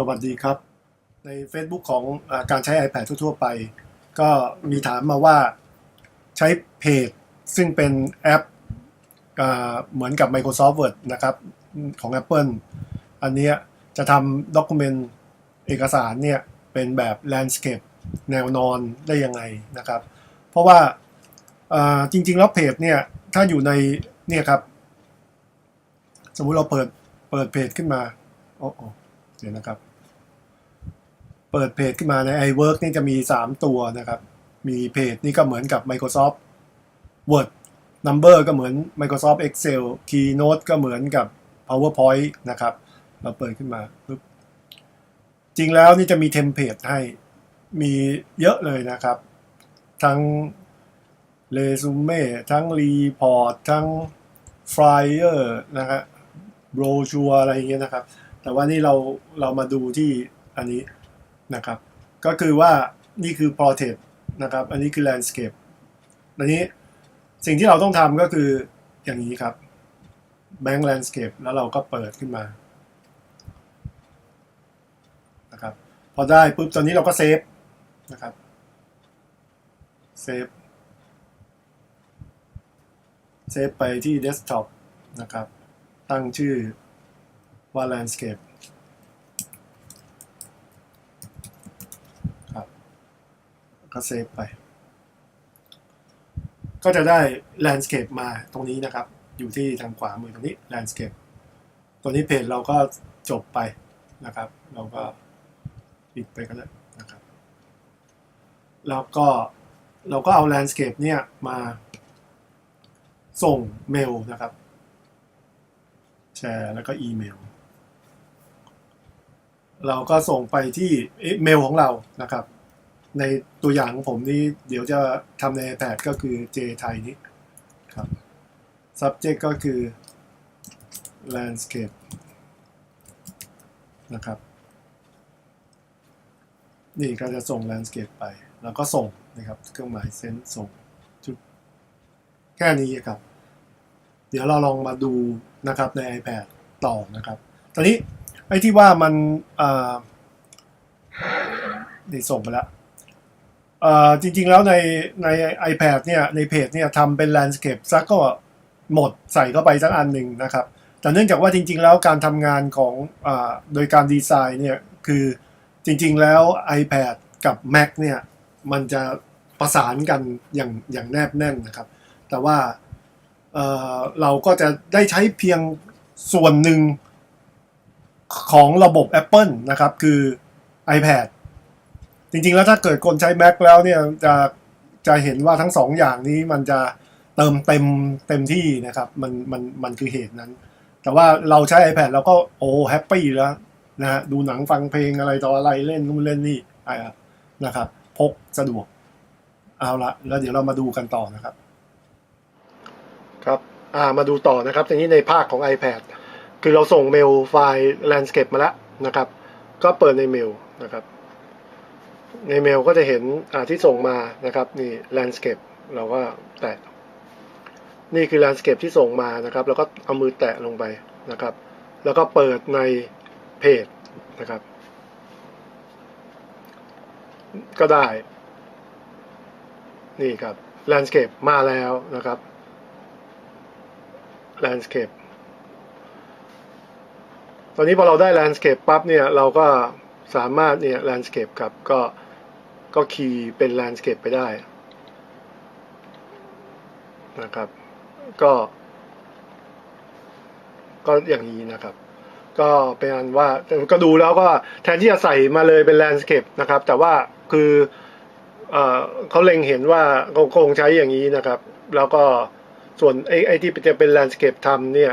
สวัสดีครับ ใน Facebook ของอการใช้ iPad ทั่ว ๆ ไป ก็มีถามมาว่าใช้เพจซึ่งเป็นแอปอเหมือนกับ Microsoft Word นะครับของ Apple อันนี้จะทำด็อกิเมนต์เอกสารเนี่ยเป็นแบบ Landscape แนวนอนได้ยังไงนะครับ เพราะว่าจริง ๆ แล้วเพจเนี่ยถ้าอยู่ในเนี่ยครับ สมมุติเราเปิดเปิดเพจขึ้นมาโอ้โอ้ เดี๋ยวนะครับ เปิดเพจขึ้นมาใน iWork นี่จะมี 3 ตัวนะครับ มีเพจนี่ก็เหมือนกับ Microsoft Word Number ก็เหมือน Microsoft Excel Keynote ก็เหมือนกับ PowerPoint นะครับ เราเปิดขึ้นมาปึ๊บจริงแล้วนี่จะมีเทมเพลตให้มีเยอะเลยนะครับ ทั้งเรซูเม่ทั้งรีพอร์ตทั้งไฟเออร์นะฮะโบรชัวอะไรอย่างเงี้ยนะครับ แต่ว่านี่เราเรามาดูที่อันนี้นะครับ ก็คือว่านี่คือ portrait นะครับ อันนี้คือ landscape อันนี้สิ่งที่เราต้องทำก็คืออย่างนี้ครับ bank landscape แล้วเราก็เปิดขึ้นมานะครับพอได้ปุ๊บตอนนี้เราก็เซฟนะครับเซฟเซฟไปที่ desktop นะครับ ตั้งชื่อว่า landscape ครับ ก็เซฟไป ก็จะได้ landscape มาตรงนี้นะครับ อยู่ที่ทางขวามือตรงนี้ landscape ตัวนี้เพจเราก็จบไปนะครับ เราก็ปิดไปก็ได้นะครับ แล้วก็เราก็เอา landscape เนี่ยมาส่งเมลนะครับ แชร์แล้วก็อีเมล เราก็ส่งไปที่เมลของเรานะครับ ในตัวอย่างของผมนี่เดี๋ยวจะทำใน iPad ก็คือ J ไทยนี้ครับ subject ก็คือ landscape นะครับ นี่ก็จะส่ง landscape ไป แล้วก็ส่งนะครับเครื่องหมายเซนส่งจุดแค่นี้ครับ เดี๋ยวเราลองมาดูนะครับใน iPad ต่อนะครับ ตอนนี้ไอ้ที่ว่ามันอ่านี่ส่งไปแล้ว จริงๆแล้วในใน iPad เนี่ยในเพจเนี่ยทำเป็น landscape ซักก็หมดใส่เข้าไปสักอันหนึ่งนะครับ แต่เนื่องจากว่าจริง ๆ แล้วการทำงานของอโดยการดีไซน์เนี่ยคือจริง ๆ แล้ว iPad กับ Mac เนี่ยมันจะประสานกันอย่างอย่างแนบแน่นนะครับ แต่ว่าเเราก็จะได้ใช้เพียงส่วนหนึ่งของระบบ Apple นะครับ คือ iPad จริงๆ แล้วถ้าเกิดคนใช้ Mac แล้วเนี่ยจะจะเห็นว่าทั้งสองอย่างนี้มันจะเติมเต็มเต็มที่นะครับมันมันมันคือเหตุนั้น แต่ว่าเราใช้ iPad เราก็โอ้แฮปปี้แล้วนะฮะดูหนังฟังเพลงอะไรต่ออะไรเล่นนู่นเล่นนี่อ่านะครับพกสะดวก เอาละแล้วเดี๋ยวเรามาดูกันต่อนะครับ ครับอ่ามาดูต่อนะครับทีนี้ในภาคของ iPad คือเราส่งเมลไฟล์ landscape มาแล้วนะครับ ก็เปิดในเมลนะครับ ในเมลก็จะเห็นที่ส่งมานะครับนี่ landscape เราก็แตะนี่คือ landscape ที่ส่งมานะครับ แล้วก็เอามือแตะลงไปนะครับ แล้วก็เปิดในเพจนะครับ ก็ได้ นี่ครับ landscape มาแล้วนะครับ landscape ตอนนี้พอเราได้ landscape ปั๊บเนี่ยเราก็สามารถเนี่ย landscape ครับก็ ก็คีย์เป็น landscape ไปได้นะครับ ก็ ก็อย่างนี้นะครับ ก็เป็นอันว่าก็ดูแล้วก็แทนที่จะใส่มาเลยเป็น landscape นะครับ แต่ว่าคือเอ่อเขาเล็งเห็นว่าคงใช้อย่างนี้นะครับ แล้วก็ส่วนไอ้ไอที่จะเป็น landscape ทำเนี่ย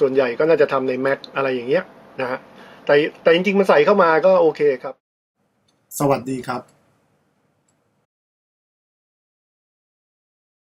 ส่วนใหญ่ก็น่าจะทำใน Mac อะไรอย่างเงี้ยนะฮะแต่แต่จริงๆ มันใส่เข้ามาก็โอเคครับ สวัสดีครับ